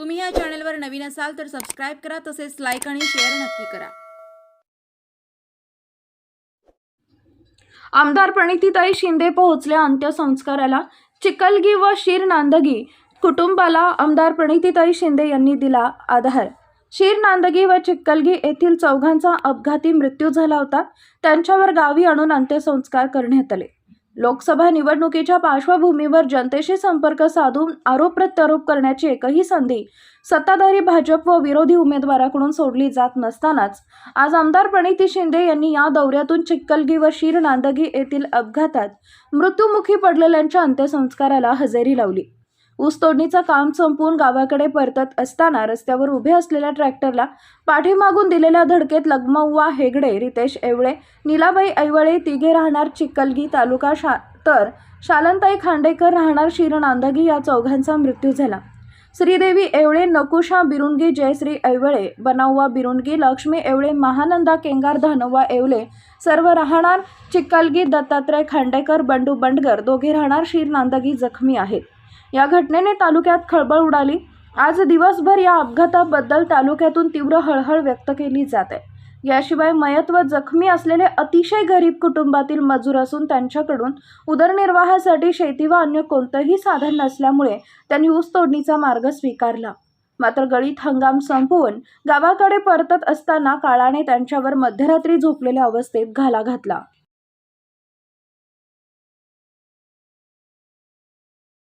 तुम्ही या चॅनलवर नवीन असाल तर सबस्क्राईब करा तसेच लाईक आणि शेअर नक्की करा. आमदार प्रणितीताई शिंदे पोहोचल्या अंत्यसंस्काराला. चिकलगी व शीर नांदगी कुटुंबाला आमदार प्रणितीताई शिंदे यांनी दिला आधार. शीर नांदगी व चिक्कलगी येथील चौघांचा अपघाती मृत्यू झाला होता. त्यांच्यावर गावी आणून अंत्यसंस्कार करण्यात आले. लोकसभा निवडणुकीच्या पार्श्वभूमीवर जनतेशी संपर्क साधून आरोप प्रत्यारोप करण्याची एकही संधी सत्ताधारी भाजप व विरोधी उमेदवाराकडून सोडली जात नसतानाच. आज आमदार प्रणिती शिंदे यांनी या दौऱ्यातून चिक्कलगी व शीर नांदगी येथील अपघातात मृत्युमुखी पडलेल्यांच्या अंत्यसंस्काराला हजेरी लावली. ऊस तोडणीचं काम संपवून गावाकडे परतत असताना रस्त्यावर उभे असलेल्या ट्रॅक्टरला पाठीमागून दिलेल्या धडकेत लगमव्वा हेगडे रितेश एवळे नीलाबाई ऐवळे तिघे राहणार चिक्कलगी तालुका शा तर शालनताई खांडेकर राहणार शिर नांदगी या चौघांचा मृत्यू झाला. श्रीदेवी एवळे नकुशा बिरुंगी जयश्री ऐवळे बनाववा बिरुंगी लक्ष्मी एवळे महानंदा केंगार धनवा एवले सर्व राहणार चिक्कलगी दत्तात्रय खांडेकर बंडू बंडगर दोघे राहणार शिर नांदगी जखमी आहेत. या घटनेने तालुक्यात खळबळ उडाली. आज दिवसभर या अपघाताबद्दल तालुक्यातून तीव्र हळहळ व्यक्त केली जाते. याशिवाय मयत व जखमी असलेले अतिशय गरीब कुटुंबातील मजूर असून त्यांच्याकडून उदरनिर्वाहासाठी शेती व अन्य कोणतंही साधन नसल्यामुळे त्यांनी ऊस तोडणीचा मार्ग स्वीकारला. मात्र गळीत हंगाम संपवून गावाकडे परतत असताना काळाने त्यांच्यावर मध्यरात्री झोपलेल्या अवस्थेत घाला घातला.